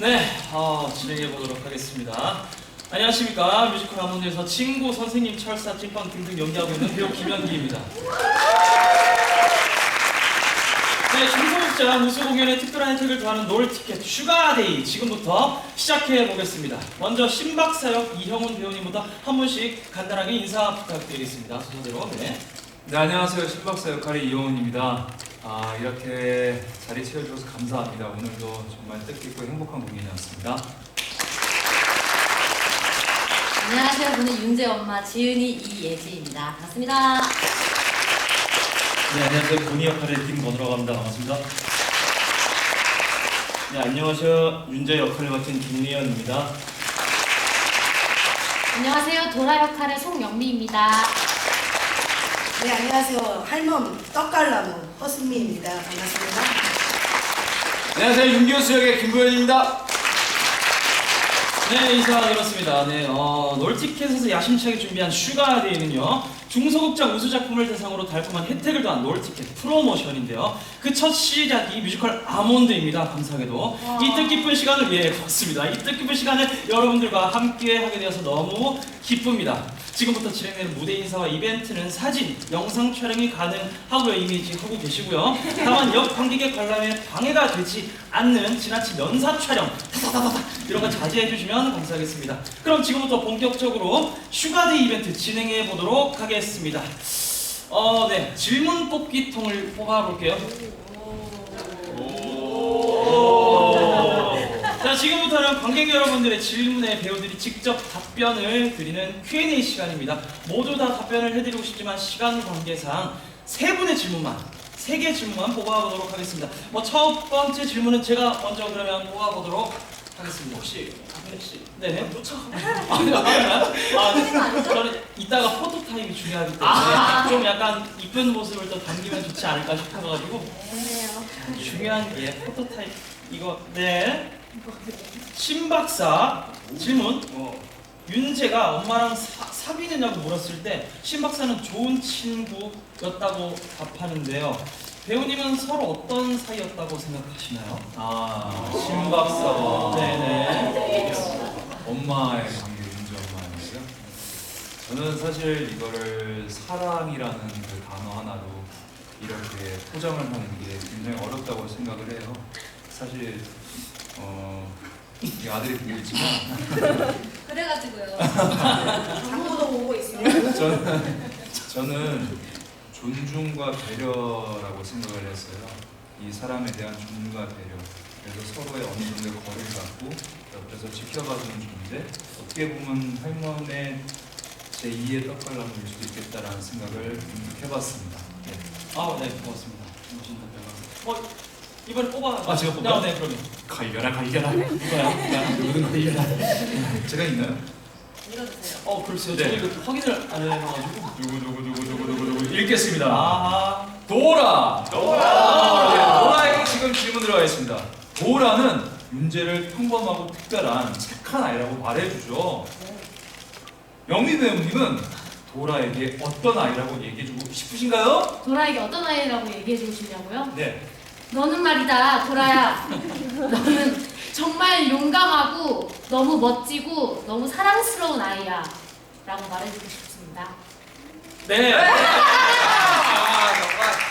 네, 어, 진행해 보도록 하겠습니다. 안녕하십니까. 뮤지컬 하모니에서 친구, 선생님, 철사, 찐빵 등등 연기하고 있는 배우 김현기입니다. 네, 중소극장 우수 공연에 특별한 혜택을 더하는 놀 티켓 슈가데이 지금부터 시작해 보겠습니다. 먼저 신박사역 이형훈 배우님부터 한 분씩 간단하게 인사 부탁드리겠습니다. 순서대로 네. 네 안녕하세요 신박사 역할의 이호훈입니다. 아 이렇게 자리 채워주셔서 감사합니다. 오늘도 정말 뜻깊고 행복한 공연이었습니다. 안녕하세요. 저는 윤재 엄마 지은이 이예지입니다. 반갑습니다. 네, 안녕하세요. 본의 역할의 김건우라고 합니다. 반갑습니다. 네, 안녕하세요. 윤재 역할을 맡은 김리현입니다. 안녕하세요. 도라 역할의 송영미입니다. 네, 안녕하세요. 할멈 떡갈나무 허승미입니다. 반갑습니다. 안녕하세요 윤기호수 역의 김보현입니다. 네, 인사 드렸습니다. 네, 어, 놀티켓에서 야심차게 준비한 슈가데이는요, 중소극장 우수 작품을 대상으로 달콤한 혜택을 더한 놀티켓 프로모션인데요. 그 첫 시작이 뮤지컬 아몬드입니다. 감사하게도. 이 뜻깊은 시간을, 예, 그렇습니다. 이 뜻깊은 시간을 여러분들과 함께 하게 되어서 너무 기쁩니다. 지금부터 진행되는 무대 인사와 이벤트는 사진, 영상 촬영이 가능하고요. 이미 지금 하고 계시고요. 다만 옆 관객의 관람에 방해가 되지 않는 지나친 연사 촬영, 이런 거 자제해 주시면 감사하겠습니다. 그럼 지금부터 본격적으로 슈가데이 이벤트 진행해 보도록 하겠습니다. 어, 네. 질문 뽑기 통을 뽑아 볼게요. 지금부터는 관객 여러분들의 질문에 배우들이 직접 답변을 드리는 Q&A 시간입니다. 모두 다 답변을 해드리고 싶지만 시간 관계상 세 분의 질문만, 세개 질문만 뽑아보도록 하겠습니다. 뭐 첫 번째 질문은 제가 먼저 그러면 뽑아보도록 하겠습니다. 혹시 혹시 네네 쫓아 아니 아니요 아 저는 이따가 포토 타임이 중요하기 때문에 아. 좀 약간 이쁜 모습을 또 담기면 좋지 않을까 싶어가지고 네. 중요한 예 포토 타임 이거 네 신박사 질문. 어, 윤재가 엄마랑 사, 사귀느냐고 물었을 때 신박사는 좋은 친구였다고 답하는데요. 배우님은 서로 어떤 사이였다고 생각하시나요? 아 신박사와 네네 엄마의 관계 윤지 엄마인데요. 저는 사실 이거를 사랑이라는 그 단어 하나로 이렇게 포장을 하는 게 굉장히 어렵다고 생각을 해요. 사실 어, 이 아들이 보고 있지만 그래가지고요. 장모도 오고 있습니다. 저는 저는 존중과 배려라고 생각을 했어요. 이 사람에 대한 존중과 배려. 그래서 서로의 어느 정도의 거리를 갖고 옆에서 지켜봐주는 존재. 어떻게 보면 할머니의 제 2의 떡갈나무일 수도 있겠다라는 생각을 해봤습니다. 네. 아, 네, 고맙습니다. 멋진 답변. 어, 이번에 뽑아. 아, 제가 뽑아요? 네, 그럼요. 갈려라 갈려라. 누가요? 누구든 갈려라. 제가 있나요? 읽어주세요. 어, 글쎄요. 네. 저희 이거 확인을 안 해봐가지고. 누구 누구 누구 누구 누구 누구 읽겠습니다. 아하. 도라! 도라! 네, 도라에게 지금 질문 들어가겠습니다. 도라는 윤재를 평범하고 특별한 착한 아이라고 말해주죠. 영미 배우님은 도라에게 어떤 아이라고 얘기해주고 싶으신가요? 도라에게 어떤 아이라고 얘기해주고 싶냐고요? 네. 너는 말이다, 도라야. 너는 정말 용감하고 너무 멋지고 너무 사랑스러운 아이야. 라고 말해주고 싶습니다. 네. 아,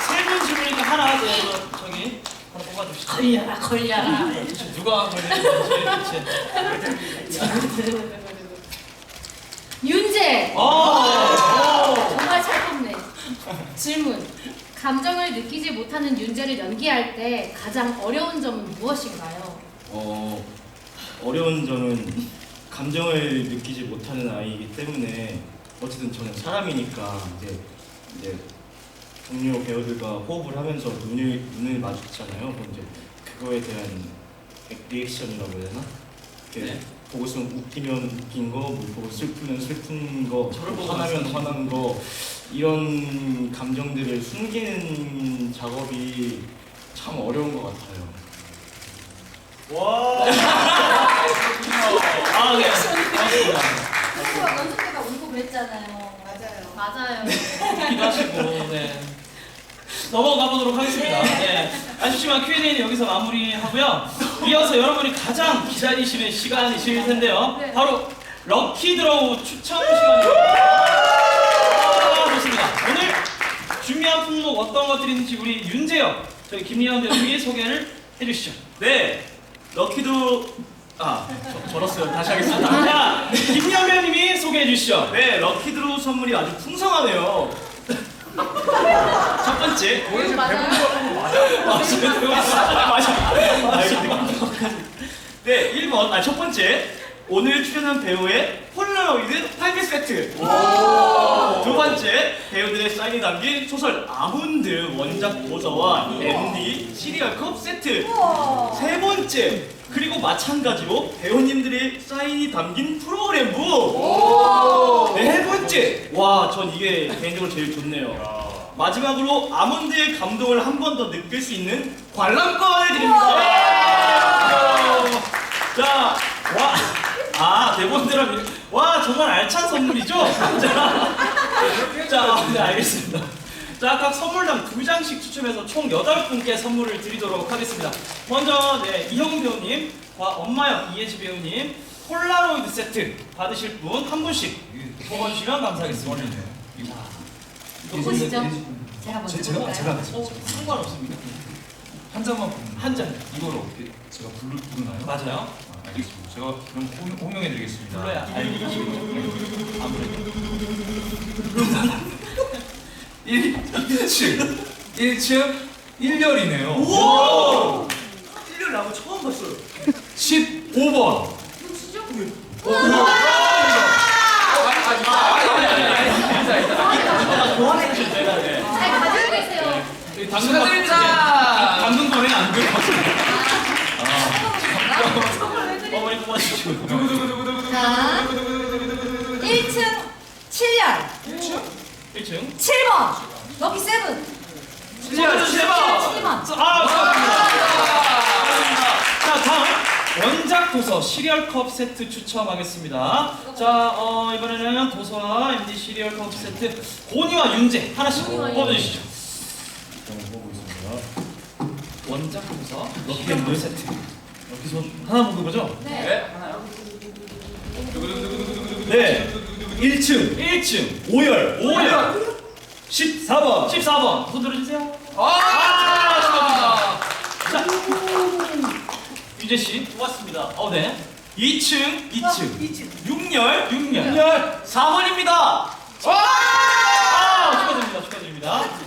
세분 질문이니까 하나, 네, 저, 저기 하나 뽑아주시죠. 걸려라, 걸려라. 도대체 누가 걸리는지 도대체. 윤재! 어. 정말 잘 뽑네. 질문. 감정을 느끼지 못하는 윤재를 연기할 때 가장 어려운 점은 무엇인가요? 어, 어려운 점은 감정을 느끼지 못하는 아이이기 때문에 어쨌든 저는 사람이니까 이제 이제 동료 배우들과 호흡을 하면서 눈을 눈을 마주치잖아요. 그럼 이제 그거에 대한 리액션이라고 해야 되나? 이렇게 네. 보고 있으면 웃기면 웃긴 거, 뭐 보고 슬프면 슬픈 거, 저를 보고 화나면 화난 거 이런 감정들을 숨기는 작업이 참 어려운 것 같아요. 와. 아, 네. 연습 때가 울고 그랬잖아요. 맞아요. 맞아요. 기도 하시고, 네. 넘어가 보도록 하겠습니다. 네. 아쉽지만 Q&A는 여기서 마무리하고요. 이어서 여러분이 가장 기다리시는 시간이실 텐데요. 네. 바로 럭키 드로우 추천 시간입니다. 아, 좋습니다. 오늘 준비한 품목 어떤 것들이 있는지 우리 윤재혁, 저희 김리현 대표님 소개를 해주시죠. 네, 럭키도 아, 저, 저었어요 다시 하겠습니다. 자, 김리현 대표님이 소개해 주시죠. 네, 럭키드로우 선물이 아주 풍성하네요. 첫 번째. 이거 맞아요? 맞아 맞아 맞아 1번. 아첫 번째. 오늘 출연한 배우의 폴라로이드 8개 세트. 오~ 배우들의 사인이 담긴 소설 아문드 원작 도서와 MD 시리얼 컵 세트. 세 번째 그리고 마찬가지로 배우님들의 사인이 담긴 프로그램부. 네 번째 와 전 이게 개인적으로 제일 좋네요. 마지막으로 아몬드의 감동을 한 번 더 느낄 수 있는 관람권을 드립니다. 자와 아 대본대로 와 정말 알찬 선물이죠? 자, 자, 네, 알겠습니다. 자, 각 선물당 두 장씩 추첨해서 총 여덟 분께 선물을 드리도록 하겠습니다. 먼저, 네, 이형우 배우님과 엄마영 이예지 배우님 폴라로이드 세트 받으실 분 한 분씩 뽑아주시면 감사하겠습니다. 이거 보시죠. 제가 먼저 제가 볼까요? 제가 어, 상관없습니다. 한 잔만 부르면 한 잔. 이걸 어떻게 제가 부르, 부르나요? 맞아요. 아, 알겠습니다. 제가 그럼 호명, 호명해드리겠습니다. 불러야 알겠죠. 아무래도. 1, 1층. 1층 1열이네요. 오! 1년 나고 처음 봤어요. 15번. 진짜? 아, 교환해 주세요. 네. 네, 당근 축하드립니다. 안 돼요. 자. 1층 7열 1층. 7번 럭키 세븐 7번. 7번. 아, 감사합니다. 자, 다음 원작 도서 시리얼 컵 세트 추첨하겠습니다. 자, 어, 이번에는 도서와 MD 시리얼 컵 세트 고니와 윤재 하나씩 뽑아주시죠. 뽑고 원작 동서 럭키 앤물 세트. 이렇게 하나 먹는 거죠? 네. 네. 하나요? 네. 1층, 1층, 5열, 5열, 14번. 14번. 손 들어주세요. 아, 아 축하합니다. 유재 씨, 고맙습니다. 어, 네. 2층, 2층, 2층. 아, 6열, 6열, 6열, 4번입니다. 아, 축하드립니다. 축하드립니다.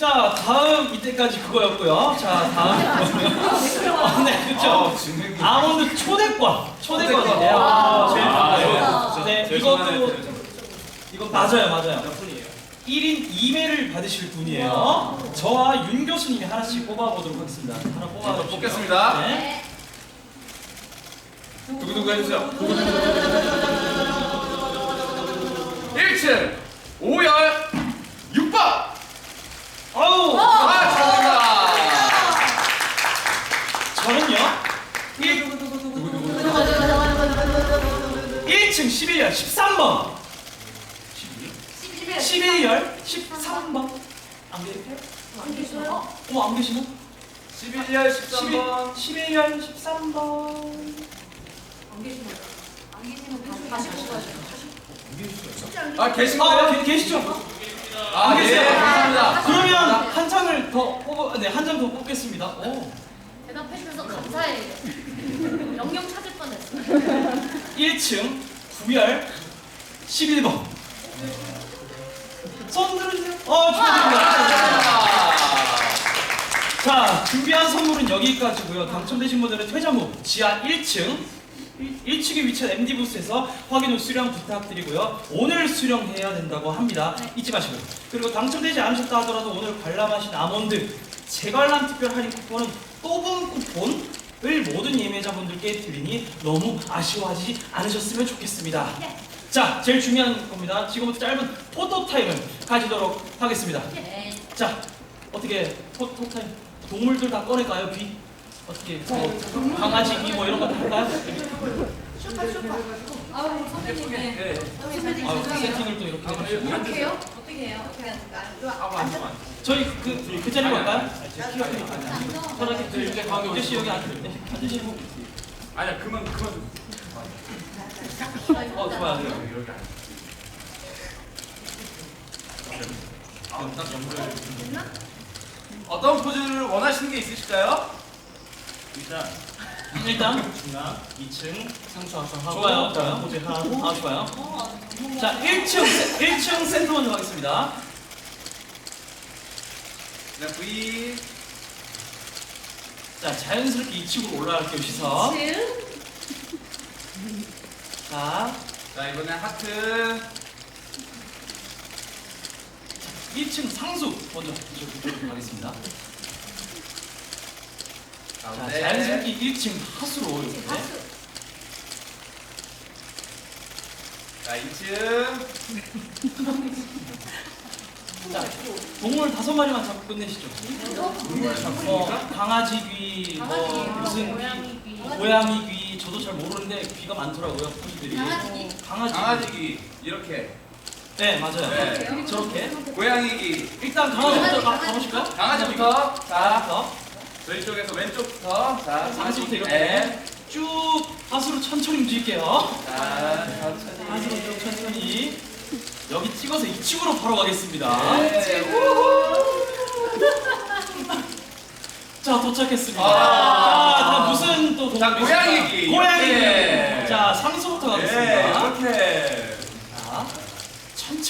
자 다음 이때까지 그거였고요. 자 다음. 아, 네 그렇죠. 진행이 아몬드 초대권. 초대권인데요. 아, 제일 아, 좋아요 네. 네 제일 이것도 좋아하는 이거 맞아요 맞아요. 몇 분이에요? 1인 2매를 받으실 분이에요. 저와 윤 교수님이 하나씩 뽑아보도록 하겠습니다. 하나 뽑아 뽑겠습니다. 네. 두구두구 해주세요. 1층 5열 6번. 아우 아, 축하드립니다. 저는요 1, 1층 11열 13번 11열 13번 안 계세요? 안 계셔요? 어머 안 계시나? 11열 13번. 11열 13번 안 계시면 안 계시면 다시 다시 뽑아요. 아, 계신 아 거예요? 계- 계시죠? 아, 네. 계세요? 감사합니다. 그러면 한 장을 더 뽑아 네 한 장 더 뽑겠습니다 오. 대답해 주셔서 감사해요. 영영 찾을 뻔했어요. 1층 9열 11번 손 들으세요 어 축하드립니다. 자, 준비한 선물은 여기까지고요. 당첨되신 분들은 퇴장 후 지하 1층 1 층에 위치한 MD 부스에서 확인 후 수령 부탁드리고요. 오늘 수령해야 된다고 합니다. 잊지 마시고요. 그리고 당첨되지 않으셨다 하더라도 오늘 관람하신 아몬드 재관람 특별 할인 쿠폰은 또분 쿠폰을 모든 예매자분들께 드리니 너무 아쉬워하지 않으셨으면 좋겠습니다. 자, 제일 중요한 겁니다. 지금부터 짧은 포토 타임을 가지도록 하겠습니다. 네. 자, 어떻게 포토 타임 동물들 다 꺼낼까요? 귀 어떻게 뭐 강아지 귀뭐 이런 거다 할까요? 슈퍼 슈퍼. 아우 선배님. 네. 선배님 아, 죄송해요. 세팅을 또 이렇게 해주시고 이렇게 해요? 어떻게 해요? 어떻게 할까? 저희 그, 그 자리로 갈까요? 키가 크니까 앉아. 편하게 그 이렇게 가운데 씨 여기 앉으 네, 앉으시고 아니야 그만 그만. 어 좋아요 이렇게 안. 딱 연결 어떤 포즈를 원하시는 게 있으실까요? 일단 일단 중앙 2층 상수하상 하고 좋아요, 좋아요. 포즈 하고 아 좋아요 어, 자 1층 1층 센터 먼저 가겠습니다 네, V. 자 자연스럽게 2층으로 올라갈게요 시선 자 자, 이번엔 하트. 1층 상수 먼저 이쪽으로 가겠습니다 자 가운데. 자연스럽게 1층 하수로 이렇게. 자, 2층. 자 동물 다섯 마리만 잡고 끝내시죠 동물 잡고 뭐 있습니까? 강아지 귀, 뭐 무슨 고양이 귀, 귀. 고양이 귀, 저도 잘 모르는데 귀가 많더라고요, 포즈들이. 강아지 귀. 강아지. 강아지기. 이렇게. 네, 맞아요. 네. 저렇게. 고양이기. 일단 강아지부터 가. 가보실까요? 강아지부터. 자, 자, 저희 쪽에서 왼쪽부터. 자, 강아지부터 이렇게 네. 쭉 하수로 천천히 움직일게요. 자, 천천히. 쭉 천천히. 여기 찍어서 이쪽으로 바로 가겠습니다. 네. 자, 도착했습니다. 아. 자, 다 무슨 또 자, 동물이 고양이기. 고양이기. 이렇게. 자, 상수부터 네, 가겠습니다. 이렇게.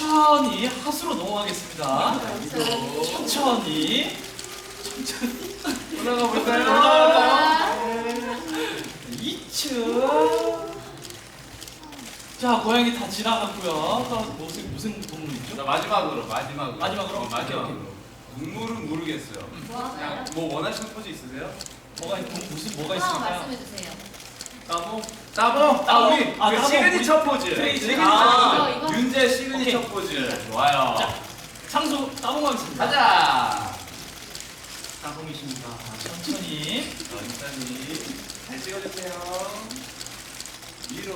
자, 천천히 하수로 넘어가겠습니다. 천천히, 천천히. 올라가 볼까요? 올라가요. 2층. 자, 고양이 다 지나갔고요. 또 무슨 무슨 동물 자, 있죠? 마지막으로, 마지막으로. 마지막으로? 어, 마지막으로. 동물은 모르겠어요. 뭐 그냥 하나요? 뭐 원하시는 포즈 있으세요? 뭐가 있, 무슨 뭐가 하나 있을까요? 말씀해 주세요. 따봉. 따봉! 아, 우리 아, 그 따봉. 시그니처 포즈. 그래, 시그니처 아, 포즈. 이거? 윤재 시그니처 오케이. 포즈. 좋아요. 자, 상수 따봉 하겠습니다. 가자. 따봉이십니다. 천천히. 천천히. 잘 찍어주세요. 위로.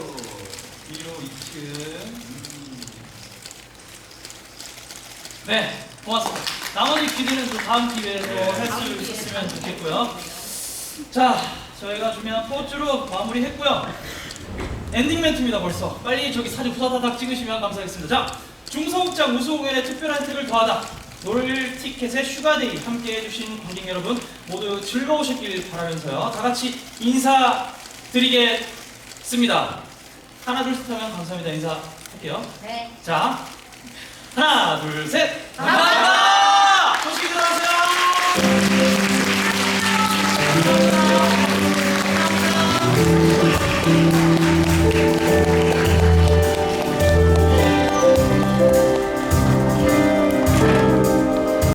위로 2층. 네, 고맙습니다. 나머지 기대는 또 다음 기회에 네. 또할 수 있었으면 좋겠고요. 자, 저희가 준비한 포즈로 마무리했고요. 엔딩 멘트입니다, 벌써. 빨리 저기 사진 후다다닥 찍으시면 감사하겠습니다. 자, 중소극장 우수공연의 특별한 혜택을 더하다. 놀 티켓의 슈가데이 함께 해주신 관객 여러분 모두 즐거우셨길 바라면서요. 다 같이 인사드리겠습니다. 하나, 둘, 셋 하면 감사합니다. 인사할게요. 네. 자, 하나, 둘, 셋. 감사합니다. 조심히 들어가세요. Thank you.